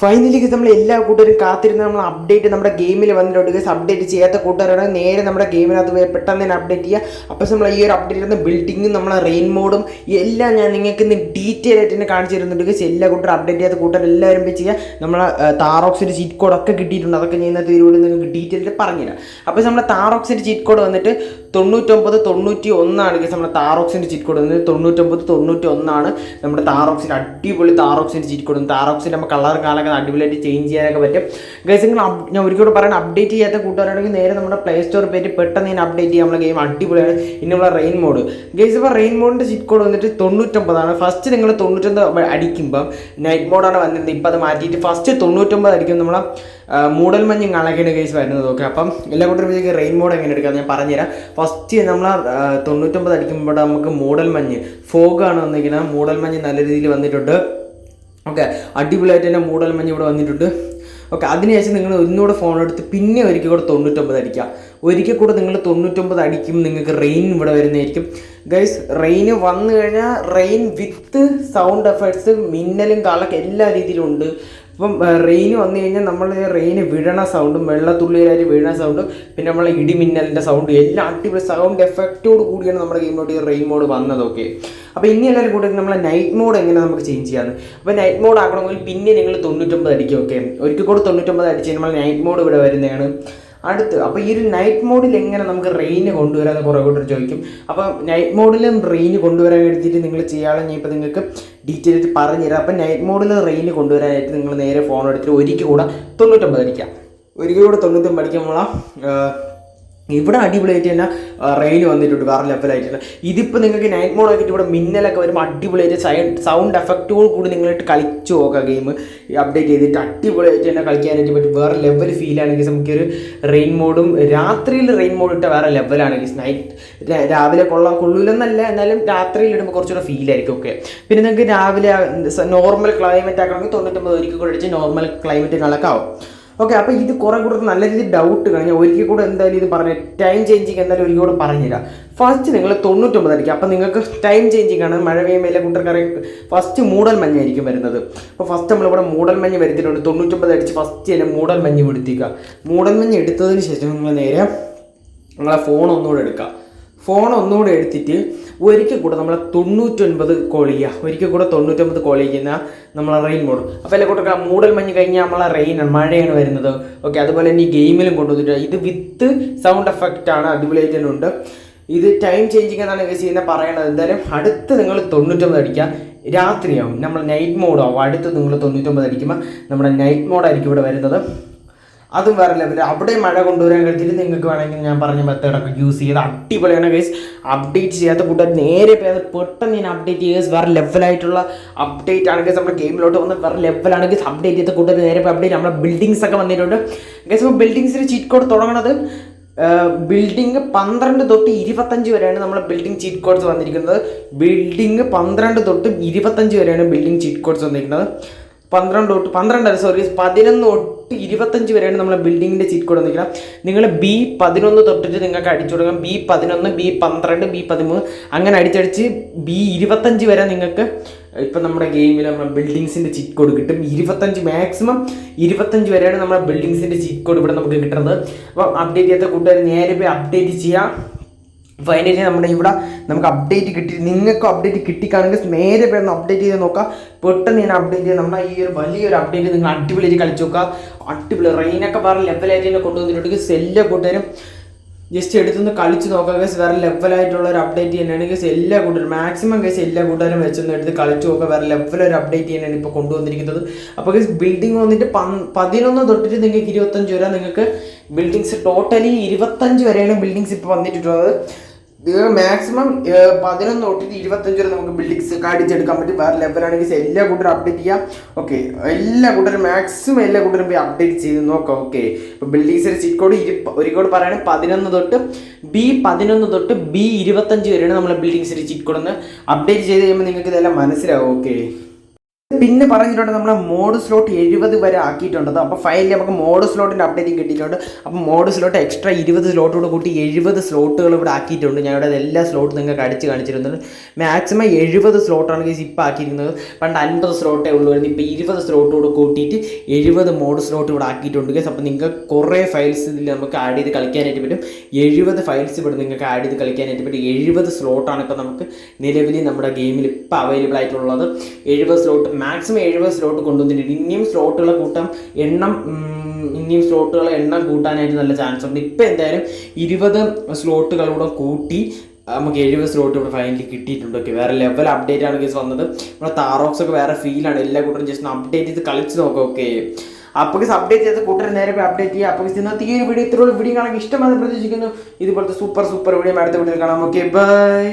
Finally നമ്മൾ എല്ലാ കൂട്ടരും കാത്തിരുന്ന് നമ്മൾ അപ്ഡേറ്റ് നമ്മുടെ ഗെയിമിൽ വന്നിട്ടുണ്ട്. ഗസ് അപ്ഡേറ്റ് ചെയ്യാത്ത കൂട്ടുകാരാണ്. നേരെ നമ്മുടെ ഗെയിമിനകത്ത് പോയി പെട്ടെന്ന് തന്നെ അപ്ഡേറ്റ് ചെയ്യുക അപ്പോൾ നമ്മൾ ഈ ഒരു അപ്ഡേറ്റ് ചെയ്യുന്ന ബിൽഡിങ്ങും നമ്മളെ റെയിൻ മോഡും എല്ലാം ഞാൻ നിങ്ങൾക്ക് ഇന്ന് ഡീറ്റെയിൽ ആയിട്ട് തന്നെ കാണിച്ചു തരുന്നുണ്ട്. ഗസ് എല്ലാ കൂട്ടരും അപ്ഡേറ്റ് ചെയ്യാത്ത കൂട്ടർ എല്ലാവരും പോയി ചെയ്യുക നമ്മളെ താറോക്സിന്റെ ചീറ്റ് ഒക്കെ കിട്ടിയിട്ടുണ്ട്. അതൊക്കെ ഞാൻ ഇന്നത്തെ ഇതിലൂടെ നിങ്ങൾക്ക് ഡീറ്റെയിൽ പറഞ്ഞുതരാം. അപ്പോൾ നമ്മുടെ താറോക്സിന്റെ ചീറ്റ് കോഡ് വന്നിട്ട് തൊണ്ണൂറ്റൊമ്പത് തൊണ്ണൂറ്റി ഒന്നാണ് കേസ് നമ്മുടെ താറോക്സിന്റെ ചീറ്റ് കോഡ് തൊണ്ണൂറ്റൊമ്പത് തൊണ്ണൂറ്റി ഒന്നാണ് നമ്മുടെ താറോക്സിന്റെ അടിപൊളി താറോക്സിന്റെ ചീറ്റ് കോഡ് താറോക്സിന്റെ നമ്മൾ കളർ കാലൊക്കെ അടിപൊളിയായിട്ട് ചേഞ്ച് ചെയ്യാനൊക്കെ പറ്റും. ഗൈസ് നിങ്ങൾ ഞാൻ ഒരിക്കലും പറയാൻ അപ്ഡേറ്റ് ചെയ്യാത്ത കൂട്ടുകാരാണെങ്കിൽ നേരെ നമ്മുടെ പ്ലേ സ്റ്റോർ പേര് പെട്ടെന്ന് ഞാൻ അപ്ഡേറ്റ് ചെയ്യാൻ നമ്മുടെ ഗെയിം അടിപൊളിയാണ്. ഇനി നമ്മുടെ റെയിൻ മോഡ് ഗൈസ് ഇപ്പോൾ റെയിൻ മോഡിന്റെ ചിറ്റ് കോഡ് വന്നിട്ട് തൊണ്ണൂറ്റൊമ്പതാണ്. ഫസ്റ്റ് നിങ്ങൾ തൊണ്ണൂറ്റൊമ്പത് അടിക്കുമ്പം നൈറ്റ് മോഡാണ് വന്നിരുന്നത്. ഇപ്പോൾ അത് മാറ്റിയിട്ട് ഫസ്റ്റ് തൊണ്ണൂറ്റൊമ്പത് അടിക്കും നമ്മളെ മൂടൽ മഞ്ഞും കളക്കിന്റെ കേസ് വരുന്നത്. ഓക്കെ അപ്പം എല്ലാ കൂട്ടരും റെയിൻ മോഡ് എങ്ങനെ എടുക്കാമെന്ന് ഞാൻ പറഞ്ഞുതരാം. ഫസ്റ്റ് നമ്മൾ ആ തൊണ്ണൂറ്റൊമ്പത് അടിക്കുമ്പോൾ നമുക്ക് മൂടൽ മഞ്ഞ്. ഫോഗാണ് വന്നിരിക്കുന്നത് മൂടൽ മഞ്ഞ് നല്ല രീതിയിൽ വന്നിട്ടുണ്ട്. ഓക്കെ അടിപൊളിയായിട്ട് തന്നെ മൂടൽ മഞ്ഞ് ഇവിടെ വന്നിട്ടുണ്ട്. ഓക്കെ അതിനുശേഷം നിങ്ങൾ ഒന്നുകൂടെ ഫോൺ എടുത്ത് പിന്നെ ഒരിക്കൽ കൂടെ തൊണ്ണൂറ്റൊമ്പത് അടിക്കുക. ഒരിക്കൽ കൂടെ നിങ്ങൾ തൊണ്ണൂറ്റൊമ്പത് അടിക്കും നിങ്ങൾക്ക് റെയിൻ ഇവിടെ വരുന്നതായിരിക്കും. ഗൈസ് റെയിൻ വന്നു കഴിഞ്ഞാൽ റെയിൻ വിത്ത് സൗണ്ട് എഫക്ട്സ് മിന്നലും കാളൊക്കെ എല്ലാ രീതിയിലും ഉണ്ട്. അപ്പം റെയിൻ വന്നു കഴിഞ്ഞാൽ നമ്മൾ റെയിന് വീഴണ സൗണ്ടും വെള്ളത്തുള്ളിയിലായിട്ട് വീഴണ സൗണ്ടും പിന്നെ നമ്മളെ ഇടിമിന്നലിന്റെ സൗണ്ടും എല്ലാം അടിപൊളി സൗണ്ട് എഫക്റ്റോട് കൂടിയാണ് നമ്മുടെ ഗെയിമിലോട്ട് ഈ റെയിൻ മോഡ് വന്നതൊക്കെ അപ്പോൾ ഇനി എല്ലാവരും കൂടെ നമ്മൾ നൈറ്റ് മോഡ് എങ്ങനെ നമുക്ക് ചേഞ്ച് ചെയ്യാമെന്ന് അപ്പോൾ നൈറ്റ് മോഡ് ആക്കണമെങ്കിൽ പിന്നെ നിങ്ങൾ തൊണ്ണൂറ്റൊമ്പത് അടിക്കും ഓക്കെ ഒരിക്കൽ കൂടെ തൊണ്ണൂറ്റൊമ്പത് അടിച്ച് നമ്മൾ നൈറ്റ് മോഡ് ഇവിടെ വരുന്നതാണ്. അടുത്ത് അപ്പോൾ ഈ ഒരു നൈറ്റ് മോഡിൽ എങ്ങനെ നമുക്ക് റെയിന് കൊണ്ടുവരാമെന്ന് കുറേ കൂട്ടർ ചോദിക്കും. അപ്പോൾ നൈറ്റ് മോഡിലും റെയിന് കൊണ്ടുവരാൻ എടുത്തിട്ട് നിങ്ങൾ ഞാൻ ഇപ്പോൾ നിങ്ങൾക്ക് ഡീറ്റെയിൽ ആയിട്ട് പറഞ്ഞുതരാം അപ്പോൾ നൈറ്റ് മോഡിൽ റെയിന് കൊണ്ടുവരാനായിട്ട് നിങ്ങൾ നേരെ ഫോൺ എടുത്തിട്ട് ഒരിക്കൽ കൂടെ തൊണ്ണൂറ്റൊമ്പത് അടിക്കാം. ഒരിക്കൽ കൂടെ തൊണ്ണൂറ്റൊമ്പത് അടിക്കുമ്പോൾ ഇവിടെ അടിപൊളിയായിട്ട് തന്നെ റെയിൽ വന്നിട്ടുണ്ട് വേറെ ലെവലായിട്ടുണ്ട് ഇതിപ്പോൾ നിങ്ങൾക്ക് നൈറ്റ് മോഡ് ആക്കിയിട്ട് ഇവിടെ മിന്നലൊക്കെ വരുമ്പോൾ അടിപൊളിയായിട്ട് സൈഡ് സൗണ്ട് എഫക്റ്റോട് കൂടി നിങ്ങളിട്ട് കളിച്ചു നോക്കുക ഗെയിം അപ്ഡേറ്റ് ചെയ്തിട്ട് അടിപൊളിയായിട്ട് തന്നെ കളിക്കാനായിട്ട് പറ്റും. വേറെ ലെവൽ ഫീൽ ഫീലാണെങ്കിൽ നമുക്കൊരു റെയിൻ മോഡും രാത്രിയിൽ റെയിൻ മോഡ് ഇട്ട വേറെ ലെവലാണെങ്കിൽ നൈറ്റ് രാവിലെ കൊള്ളാൻ കൊള്ളൂലെന്നല്ല എന്നാലും രാത്രിയിൽ ഇടുമ്പോൾ കുറച്ചുകൂടെ ഫീലായിരിക്കും ഓക്കെ പിന്നെ നിങ്ങൾക്ക് രാവിലെ നോർമൽ ക്ലൈമറ്റ് ആക്കണമെങ്കിൽ തൊണ്ണൂറ്റൊമ്പത് ഒരിക്കൽ കൂടെ അടിച്ച് നോർമൽ ക്ലൈമറ്റ് കണക്കാവും ഓക്കെ അപ്പോൾ ഇത് കുറേ കൂടെ നല്ല രീതിയിൽ ഡൗട്ട് കഴിഞ്ഞാൽ ഒരിക്കൽ കൂടെ എന്തായാലും ഇത് പറഞ്ഞു ടൈം ചേഞ്ചിങ് എന്തായാലും ഒരിക്കൽ കൂടെ പറഞ്ഞുതരാം. ഫസ്റ്റ് നിങ്ങൾ തൊണ്ണൂറ്റൊമ്പത് അടിക്കുക. അപ്പോൾ നിങ്ങൾക്ക് ടൈം ചേഞ്ചിങ് ആണ്. മഴ പെയ്യുമ്പോൾ എല്ലാ കൂട്ടർക്കറി ഫസ്റ്റ് മൂടൽ മഞ്ഞായിരിക്കും വരുന്നത്. അപ്പോൾ ഫസ്റ്റ് നമ്മളിവിടെ മൂടൽ മഞ്ഞ് വരുത്തിയിട്ടുണ്ട് തൊണ്ണൂറ്റൊമ്പത് അടിച്ച് ഫസ്റ്റ് തന്നെ മൂടൽ മഞ്ഞ് എടുത്തിക്കുക മൂടൽ മഞ്ഞ് എടുത്തതിന് ശേഷം നിങ്ങൾ നേരെ നിങ്ങളെ ഫോൺ ഒന്നുകൂടെ എടുക്കുക. ഫോൺ ഒന്നുകൂടെ എടുത്തിട്ട് ഒരിക്കൽ കൂടെ നമ്മളെ തൊണ്ണൂറ്റൊൻപത് കോൾ ചെയ്യുക. ഒരിക്കൽ കൂടെ തൊണ്ണൂറ്റൊമ്പത് കോൾ ചെയ്യുന്ന നമ്മളെ റെയിൻ മോഡ് അപ്പോൾ എല്ലാ കൂട്ടർക്ക് ആ മൂടൽ മഞ്ഞ് കഴിഞ്ഞാൽ നമ്മളെ റെയിനാണ് മഴയാണ് വരുന്നത്. ഓക്കെ അതുപോലെ തന്നെ ഈ ഗെയിമിലും കൊണ്ടുവന്നിട്ട് ഇത് വിത്ത് സൗണ്ട് എഫക്റ്റ് ആണ് അടിപൊളിയായിട്ട് തന്നെ ഉണ്ട്. ഇത് ടൈം ചേഞ്ചിങ് എന്നാണ് ഗസ് ചെയ്യുന്നത് പറയണത്. എന്തായാലും അടുത്ത് നിങ്ങൾ തൊണ്ണൂറ്റൊമ്പത് അടിക്കുക. രാത്രിയാവും. നമ്മൾ നൈറ്റ് മോഡാവും അടുത്ത് നിങ്ങൾ തൊണ്ണൂറ്റൊമ്പത് അടിക്കുമ്പോൾ നമ്മുടെ നൈറ്റ് മോഡായിരിക്കും ഇവിടെ വരുന്നത്. അതും വേറെ ലെവൽ അവിടെ മഴ കൊണ്ടുവരാൻ കഴിഞ്ഞിട്ട് നിങ്ങൾക്ക് വേണമെങ്കിൽ ഞാൻ പറഞ്ഞ മെത്തേഡൊക്കെ യൂസ് ചെയ്ത് അടിപൊളിയാണ് ഗൈസ് അപ്ഡേറ്റ് ചെയ്യാത്ത കൂട്ടർ നേരെ പേര് പെട്ടെന്ന് ഞാൻ അപ്ഡേറ്റ് ചെയ്യുക വേറെ ലെവലായിട്ടുള്ള അപ്ഡേറ്റ് ആണ് ഗൈസ് നമ്മുടെ ഗെയിമിലോട്ട് വന്ന് വേറെ ലെവലാണ് ഗൈസ് അപ്ഡേറ്റ് ചെയ്ത കൂട്ടർ നേരെ അപ്ഡേറ്റ് നമ്മുടെ ബിൽഡിങ്സ് ഒക്കെ വന്നിട്ടുണ്ട്. ഗൈസ് നമ്മൾ ബിൽഡിങ്സിന് ചീറ്റ് കോഡ് തുടങ്ങണത് ബിൽഡിംഗ് പന്ത്രണ്ട് തൊട്ട് ഇരുപത്തഞ്ച് വരെയാണ് നമ്മൾ ബിൽഡിംഗ് ചീറ്റ് കോഡ്സ് വന്നിരിക്കുന്നത്. ബിൽഡിംഗ് പന്ത്രണ്ട് തൊട്ട് ഇരുപത്തഞ്ച് വരെയാണ് ബിൽഡിംഗ് ചീറ്റ് കോഡ്സ് വന്നിരിക്കുന്നത്. പന്ത്രണ്ട് തൊട്ട് പന്ത്രണ്ടര സോറി പതിനൊന്ന് തൊട്ട് ഇരുപത്തഞ്ച് വരെയാണ് നമ്മളെ ബിൽഡിങ്ങിന്റെ ചീറ്റ് കോഡ് നിൽക്കുക നിങ്ങൾ ബി പതിനൊന്ന് തൊട്ടിട്ട് നിങ്ങൾക്ക് അടിച്ചു കൊടുക്കാം. ബി പതിനൊന്ന് ബി പന്ത്രണ്ട് ബി പതിമൂന്ന്. അങ്ങനെ അടിച്ചടിച്ച് ബി ഇരുപത്തഞ്ച് വരെ നിങ്ങൾക്ക് ഇപ്പം നമ്മുടെ ഗെയിമിൽ നമ്മുടെ ബിൽഡിങ്സിന്റെ ചീറ്റ് കോഡ് കിട്ടും. ഇരുപത്തഞ്ച് മാക്സിമം ഇരുപത്തഞ്ച് വരെയാണ് നമ്മുടെ ബിൽഡിങ്സിന്റെ ചീറ്റ് കോഡ് ഇവിടെ നമുക്ക് കിട്ടുന്നത്. അപ്പോൾ അപ്ഡേറ്റ് ചെയ്യാത്ത കൂട്ടുകാർ നേരെ പോയി അപ്ഡേറ്റ് ചെയ്യാം. ഫൈനലി നമ്മുടെ ഇവിടെ നമുക്ക് അപ്ഡേറ്റ് കിട്ടി. നിങ്ങൾക്ക് അപ്ഡേറ്റ് കിട്ടിക്കാണെങ്കിൽ നേരെ പേരൊന്ന് അപ്ഡേറ്റ് ചെയ്ത് നോക്കുക പെട്ടെന്ന് ഞാൻ അപ്ഡേറ്റ് ചെയ്ത് നമ്മുടെ ഈ ഒരു വലിയൊരു അപ്ഡേറ്റ് നിങ്ങൾ അടിപൊളിയായിട്ട് കളിച്ചു നോക്കുക. അടിപൊളി റെയിനൊക്കെ വേറെ ലെവലായിട്ട് തന്നെ കൊണ്ടുവന്നിട്ടുണ്ടെങ്കിൽ എല്ലാ കൂട്ടുകാരും ജസ്റ്റ് എടുത്തൊന്ന് കളിച്ച് നോക്കുക ഗസ് വേറെ ലെവലായിട്ടുള്ള ഒരു അപ്ഡേറ്റ് തന്നെയാണ് ഗസ് എല്ലാ കൂട്ടരും മാക്സിമം ഗസ് എല്ലാ കൂട്ടുകാരും വെച്ചൊന്ന് എടുത്ത് കളിച്ച് നോക്കുക. വേറെ ലെവലൊരു അപ്ഡേറ്റ് തന്നെയാണ് ഇപ്പോൾ കൊണ്ടുവന്നിരിക്കുന്നത്. അപ്പോൾ ഗസ് ബിൽഡിംഗ് വന്നിട്ട് പതിനൊന്ന് തൊട്ടിട്ട് നിങ്ങൾക്ക് ഇരുപത്തഞ്ച് വരെ നിങ്ങൾക്ക് ബിൽഡിങ്സ് ടോട്ടലി ഇരുപത്തഞ്ച് വരെയാണ് ബിൽഡിങ്സ് ഇപ്പോൾ വന്നിട്ടുള്ളത്. ഇത് മാക്സിമം പതിനൊന്ന് തൊട്ടിട്ട് ഇരുപത്തഞ്ച് വരെ നമുക്ക് ബിൽഡിങ്സ് അടിച്ചെടുക്കാൻ പറ്റും. വേറെ ലെവലാണെങ്കിൽ എല്ലാ കൂട്ടരും അപ്ഡേറ്റ് ചെയ്യാം. ഓക്കെ എല്ലാ കൂട്ടരും മാക്സിമം എല്ലാ കൂട്ടരും പോയി അപ്ഡേറ്റ് ചെയ്ത് നോക്കാം. ഓക്കെ ഇപ്പോൾ ബിൽഡിങ്സിന്റെ ചീറ്റ് കോഡ് ഇരു ഒരു കോഡ് പറയുകയാണെങ്കിൽ പതിനൊന്ന് തൊട്ട് ബി പതിനൊന്ന് തൊട്ട് ബി ഇരുപത്തഞ്ച് വരെയാണ് നമ്മൾ ബിൽഡിങ്സിന്റെ ചീറ്റ് കോഡ് ഒന്ന് അപ്ഡേറ്റ് ചെയ്ത് കഴിയുമ്പോൾ നിങ്ങൾക്ക് ഇതെല്ലാം മനസ്സിലാവും. ഓക്കെ പിന്നെ പറഞ്ഞിട്ടുണ്ട് നമ്മുടെ മോഡ് സ്ലോട്ട് എഴുപത് വരെ ആക്കിയിട്ടുണ്ട്. അപ്പോൾ ഫൈനലി നമുക്ക് മോഡ് സ്ലോട്ടിന്റെ അപ്ഡേറ്റ് കിട്ടിയിട്ടുണ്ട്. അപ്പോൾ മോഡ് സ്ലോട്ട് എക്സ്ട്രാ ഇരുപത് സ്ലോട്ടോട് കൂട്ടി എഴുപത് സ്ലോട്ടുകൾ ഇവിടെ ആക്കിയിട്ടുണ്ട്. ഞാൻ ഇവിടെ എല്ലാ സ്ലോട്ടും നിങ്ങൾക്ക് അടിച്ച് കാണിച്ചിരുന്നുണ്ട് മാക്സിമം എഴുപത് സ്ലോട്ടാണ് കേസ് ഇപ്പോൾ ആക്കിയിരിക്കുന്നത്. പണ്ട് അൻപത് സ്ലോട്ടേ ഉള്ളൂ ഇപ്പോൾ ഇരുപത് സ്ലോട്ടോട് കൂട്ടിയിട്ട് എഴുപത് മോഡ് സ്ലോട്ട് ഇവിടെ ആക്കിയിട്ടുണ്ട് കേസ് അപ്പോൾ നിങ്ങൾക്ക് കുറേ ഫയൽസ് ഇതിൽ നമുക്ക് ആഡ് ചെയ്ത് കളിക്കാനായിട്ട് പറ്റും. എഴുപത് ഫയൽസ് ഇവിടെ നിങ്ങൾക്ക് ആഡ് ചെയ്ത് കളിക്കാനായിട്ട് പറ്റും. എഴുപത് സ്ലോട്ടാണ് ഇപ്പോൾ നമുക്ക് നിലവിൽ നമ്മുടെ ഗെയിമിൽ ഇപ്പോൾ അവൈലബിൾ ആയിട്ടുള്ളത്. എഴുപത് സ്ലോട്ട് മാക്സിമം എഴുപത് സ്ലോട്ട് കൊണ്ടുവന്നിട്ടുണ്ട്. ഇനിയും സ്ലോട്ടുകളെ കൂട്ടാം എണ്ണം ഇനിയും സ്ലോട്ടുകളെ എണ്ണം കൂട്ടാനായിട്ട് നല്ല ചാൻസ് ഉണ്ട്. ഇപ്പോൾ എന്തായാലും ഇരുപത് സ്ലോട്ടുകളൂടെ കൂട്ടി നമുക്ക് എഴുപത് സ്ലോട്ട് ഇവിടെ ഫൈനലി കിട്ടിയിട്ടുണ്ട്. ഓക്കെ വേറെ ലെവൽ അപ്ഡേറ്റ് ആണ് കേസ് വന്നത്. നമ്മുടെ താറോക്സ് ഒക്കെ വേറെ ഫീലാണ് എല്ലാ കൂട്ടരും ജസ്റ്റ് അപ്ഡേറ്റ് ചെയ്ത് കളിച്ച് നോക്കാം ഓക്കെ അപ്പോൾ അപ്ഡേറ്റ് ചെയ്ത് കൂട്ടർ നേരെ അപ്ഡേറ്റ് ചെയ്യുക അപ്പോൾ ഇന്നത്തെ ഈ ഒരു വീഡിയോ ഇത്രയുള്ള വീഡിയോ കാണാൻ ഇഷ്ടമാണെന്ന് പ്രതീക്ഷിക്കുന്നു. ഇതുപോലത്തെ സൂപ്പർ സൂപ്പർ വീഡിയോ അടുത്ത വീഡിയോ കാണാം. Okay bye